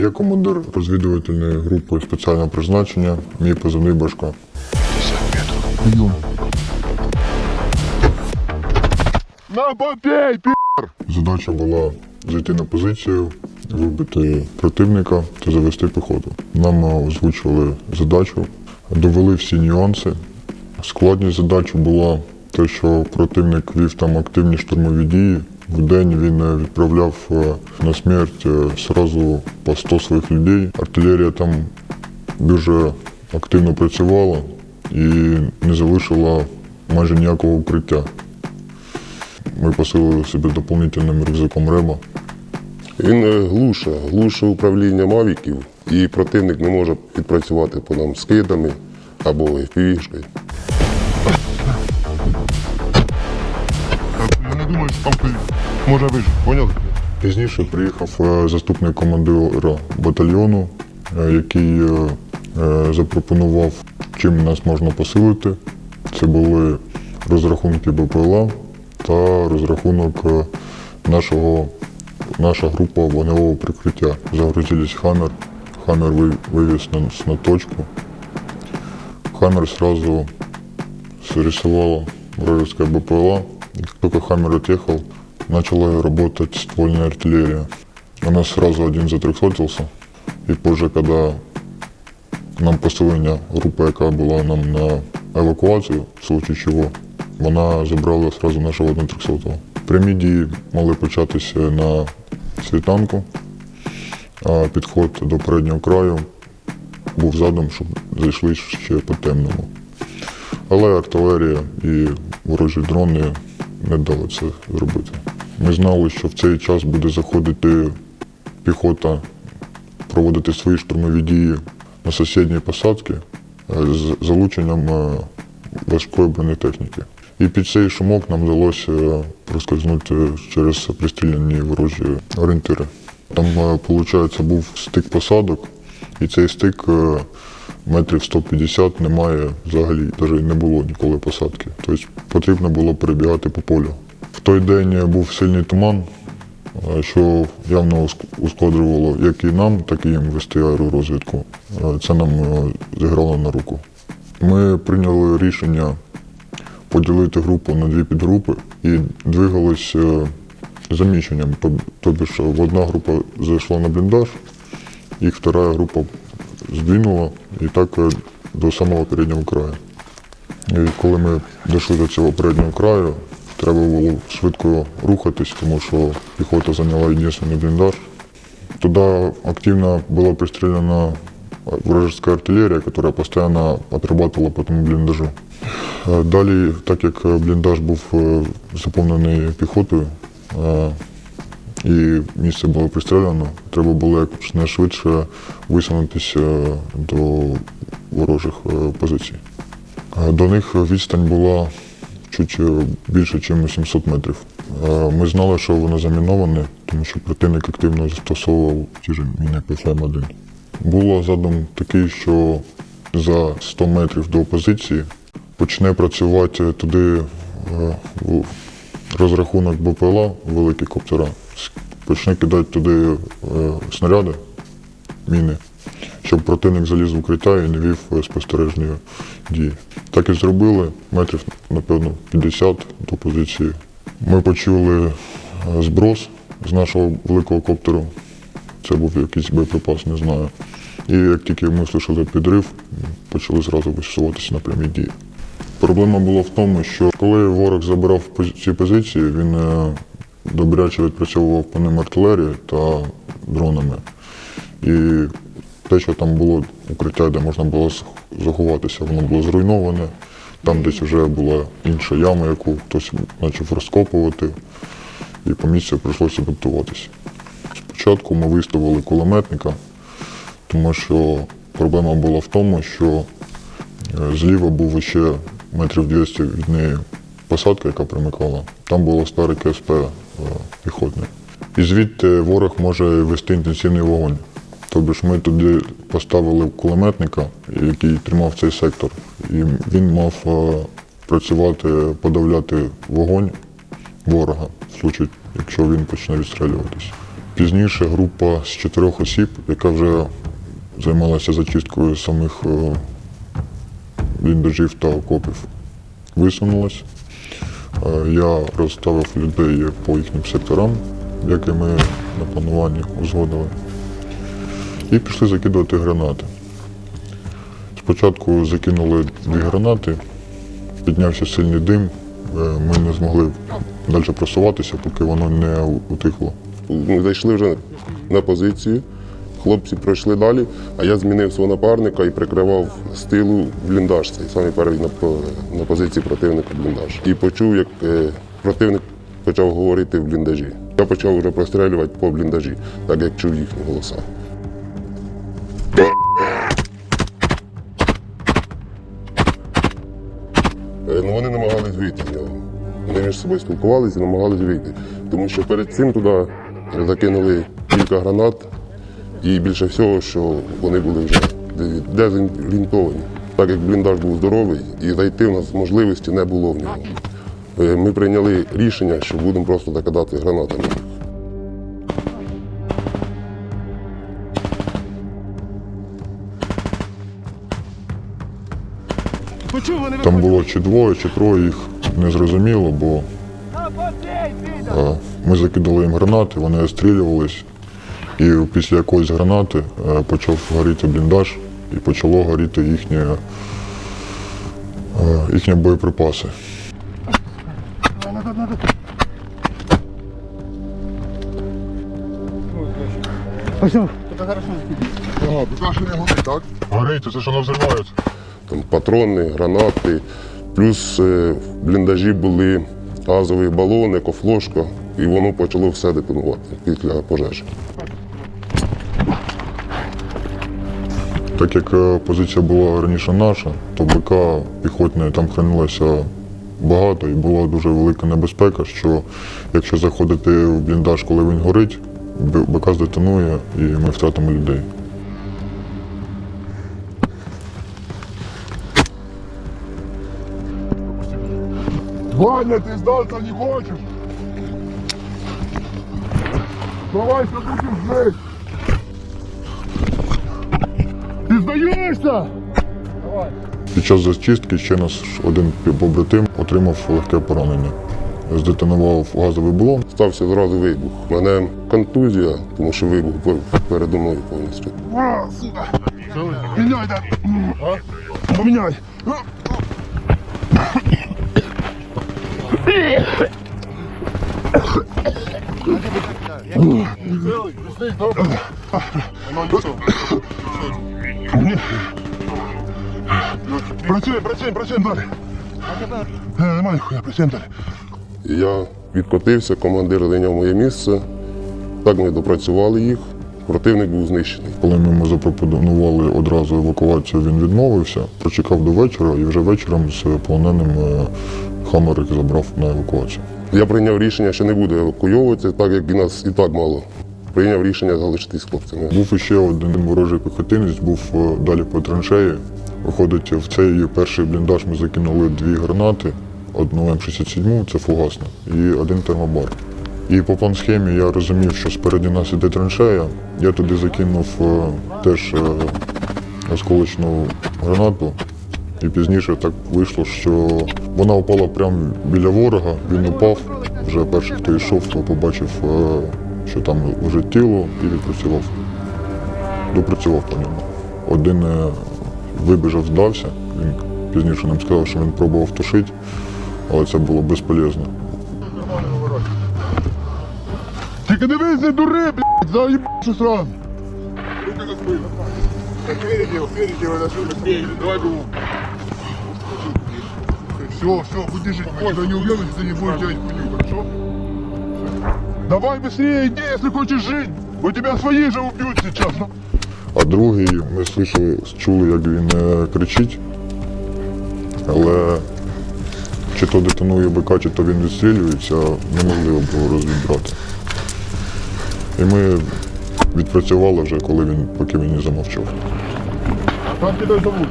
Я командир розвідувальної групи спеціального призначення, мій позивний Башка. На попей, пі***! Задача була зайти на позицію, вибити противника та завести піхоту. Нам озвучили задачу, довели всі нюанси. Складність задачі була те, що противник вів там активні штурмові дії. В день він відправляв е, на смерть е, сразу по 100 своїх людей. Артилерія там дуже активно працювала і не залишила майже ніякого укриття. Ми посилили себе доповнительним рюкзаком реба. Він е, глуше, глуше управління мавіків, і противник не може підпрацювати по нам скидами або FPV-шкою. Що там ти може вижити, поняли? Пізніше приїхав е, заступник командира батальйону, е, який е, запропонував, чим нас можна посилити. Це були розрахунки БПЛА та розрахунок нашого, наша група вогневого прикриття. Загрузились хаммер. Хаммер вивіз нас на точку. Хаммер сразу срисовала вражеская БПЛА. И как только Хаммер отъехал, начала работать ствольная артиллерия. У нас сразу один затрехсотился. И позже, когда нам посилення група, яка була нам на евакуацію, в случае чого, вона забрала сразу нашого 130-го. Прямі дії мали початися на світанку, а підход до переднього краю був задом, щоб зайшли ще по темному. Але артилерія і ворожі дрони не дали це зробити. Ми знали, що в цей час буде заходити піхота, проводити свої штурмові дії на сусідній посадки е, з залученням е, важкої бронетехніки. І під цей шумок нам вдалося е, проскользнути через пристріляні ворожі орієнтири. Там, виходить, був стик посадок, і цей стик е, метрів 150 немає взагалі, навіть не було ніколи посадки. Тобто потрібно було перебігати по полю. В той день був сильний туман, е, що явно уск- ускладрювало як і нам, так і їм вести аеророзвідку. Е, Це нам е, зіграло на руку. Ми прийняли рішення поділити групу на дві підгрупи і двигались заміщенням. Тоб- Тобі в одна група зайшла на бліндаж, їх вторая група здвинула і так е, до самого переднього краю. І коли ми дійшли до цього переднього краю, треба було швидко рухатись, тому що піхота зайняла єдиний бліндаж. Туда активно была пристреляна вражеская артиллерия, которая постоянно отрабатывала по тому бліндажу. Е, Далі, так як бліндаж був е, заповнений піхотою і місце було пристріляно, треба було якнайшвидше висунутися до ворожих е, позицій. Е, До них відстань була чуть е, більше, ніж 700 метрів. Ми знали, що вони заміновані, тому що противник активно застосовував ті ж міни ПФМ-1. Було задум такий, що за 100 метрів до позиції почне працювати туди розрахунок БПЛА, великі коптера, почне кидати туди е, снаряди, міни, щоб противник заліз в укриття і не вів е, спостережні дії. Так і зробили, метрів, напевно, 50 до позиції. Ми почули е, зброс з нашого великого коптеру. Це був якийсь боєприпас, не знаю. І як тільки ми слышали підрив, почали зразу висуватися на прямі дії. Проблема була в тому, що коли ворог забирав ці позиції, він добряче відпрацьовував по ним артилерією та дронами. І те, що там було укриття, де можна було заховатися, воно було зруйноване. Там десь вже була інша яма, яку хтось почав розкопувати, і по місцю прийшлося адаптуватися. Спочатку ми виставили кулеметника, тому що проблема була в тому, що е, зліва був ще метрів 200 від неї посадка, яка примикала. Там було старе КСП е, піхотне. І звідти ворог може вести інтенсивний вогонь. Тобто ж ми туди поставили кулеметника, який тримав цей сектор, і він мав е, працювати, подавляти вогонь ворога, в случаї, якщо він почне відстрілюватись. Пізніше група з чотирьох осіб, яка вже займалася зачисткою самих е, бліндажів та окопів, висунулась. Е, Я розставив людей по їхнім секторам, які ми на плануванні узгодили, і пішли закидувати гранати. Спочатку закинули дві гранати, піднявся сильний дим, е, ми не змогли далі просуватися, поки воно не утихло. Ми зайшли вже на позицію. Хлопці пройшли далі, а я змінив свого напарника і прикривав з тилу бліндаж. Цей самий перший на, позиції противника бліндаж. І почув, як е, противник почав говорити в бліндажі. Я почав вже прострілювати по бліндажі, так як чув їхні голоса. Е, Ну, вони намагались вийти з нього. Вони між собою спілкувалися і намагались вийти. Тому що перед цим туди закинули кілька гранат, і більше всього, що вони були вже де- дезорієнтовані. Так як бліндаж був здоровий, і зайти в нас можливості не було в нього. Е, Ми прийняли рішення, що будемо просто закидати гранатами. Там було чи двоє, чи троє їх не зрозуміло, бо е, ми закидали їм гранати, вони острілювались. І після якоїсь гранати е, почав горіти бліндаж і почало горіти їхні, е, їхні боєприпаси. Пошел. Не горить, так? Горить, це що воно взривається. Там патрони, гранати, плюс е, в бліндажі були газові балони, кофлошка, і воно почало все детонувати після пожежі. Так як е, позиція була раніше наша, то БК піхотне там хранилося багато і була дуже велика небезпека, що якщо заходити в бліндаж, коли він горить, БК здетонує і ми втратимо людей. Ваня, ты сдаться не хочешь? Давай-ка будем Ты сдаешься? Під час зачистки ще наш один побратим отримав легке поранення. Здетонував газовий балон. Стався зразу вибух. У мене контузія, тому що вибух був передо мною повністю. А, сука! Меняй, да! Поменяй! Працюємо, працюємо, працюємо далі. Е, Немає ніхуя, працюємо далі. Я відкотився, командир зайняв моє місце. Так ми допрацювали їх. Противник був знищений. Коли ми йому запропонували одразу евакуацію, він відмовився, прочекав до вечора і вже вечором з полоненим е, Хаммер забрав на евакуацію. Я прийняв рішення, що не буду евакуйовуватися, так як і нас і так мало. Прийняв рішення залишитись хлопцями. Був іще один ворожий піхотинець, був е, далі по траншеї. Виходить, в цей перший бліндаж ми закинули дві гранати, одну М67, це фугасна, і один термобар. І по план-схемі я розумів, що спереді нас іде траншея. Я туди закинув е, теж е, осколочну гранату. І пізніше так вийшло, що вона упала прямо біля ворога, він упав. Вже перший, хто йшов, то побачив, що там лежить тіло і відпрацював. Допрацював по ньому. Один е, вибіжав, здався. Він пізніше нам сказав, що він пробував тушити, але це було безполезно. Тільки дивись, не дури, блядь, заїбавши сразу. Руки. Все, все, будешь жить, можно не убьем, если не будешь делать хуйню, хорошо? Давай быстрее иди, если хочешь жить, бо тебя свои же убьют сейчас. ну. А другий, ми слышали, чули, як він е, кричить, але чи то детонує БК, чи то він відстрілюється, неможливо було розібрати. І ми відпрацювали вже, коли він, поки він не замовчав. Как тебя зовут?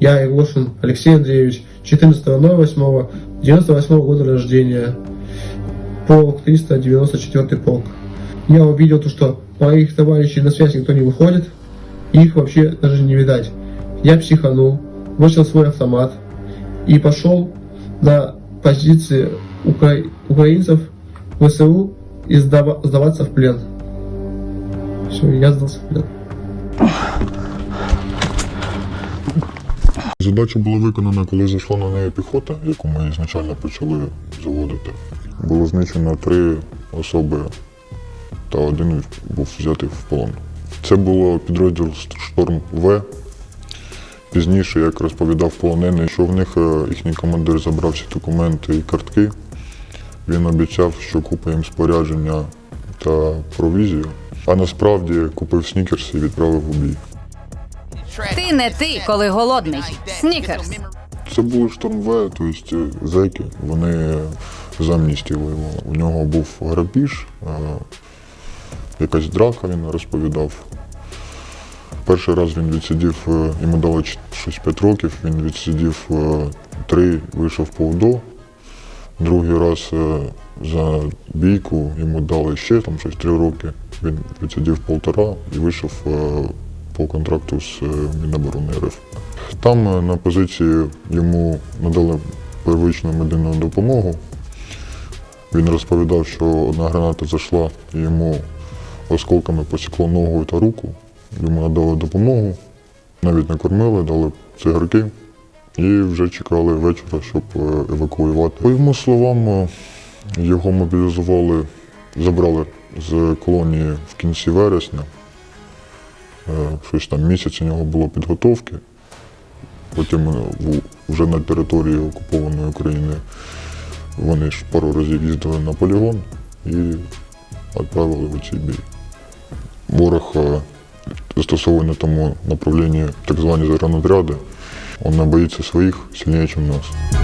Я Егошин Алексей Андреевич, 14.08.98 года рождения, полк 394 полк. Я увидел то, что моих товарищей на связь никто не выходит, и их вообще даже не видать. Я психанул, вышел свой автомат и пошел на позиции укра- украинцев в ВСУ и сдава- сдаваться в плен. Все, я сдался в плен. Задача була виконана, коли зайшла на неї піхота, яку ми ізначально почали заводити. Було знищено три особи, та один був взятий в полон. Це було підрозділ Шторм В. Пізніше, як розповідав полонений, що в них е, їхній командир забрав всі документи і картки. Він обіцяв, що купить їм спорядження та провізію, а насправді купив снікерс і відправив у бій. Ти не ти, коли голодний. Снікерс. Це були штурм В, тобто зеки, вони з воювали. У нього був грабіж, е, якась драка, він розповідав. Перший раз він відсидів, е, йому дали щось 5 років, він відсидів е, 3, вийшов по УДО. Другий раз е, за бійку йому дали ще там щось 3 роки. Він відсидів полтора і вийшов е, по контракту з е, Міноборони РФ. Там е, на позиції йому надали первичну медичну допомогу. Він розповідав, що одна граната зайшла і йому осколками посікло ногу та руку. Йому надали допомогу, навіть накормили, дали цигарки і вже чекали вечора, щоб е, евакуювати. По йому словам, е, його мобілізували, забрали з колонії в кінці вересня. Е, Щось там місяць у нього було підготовки. Потім вже на території окупованої України вони ж пару разів їздили на полігон і відправили в цей бій. Ворог застосований на тому направлінні так звані загранотряди. Він не боїться своїх сильніше, ніж нас.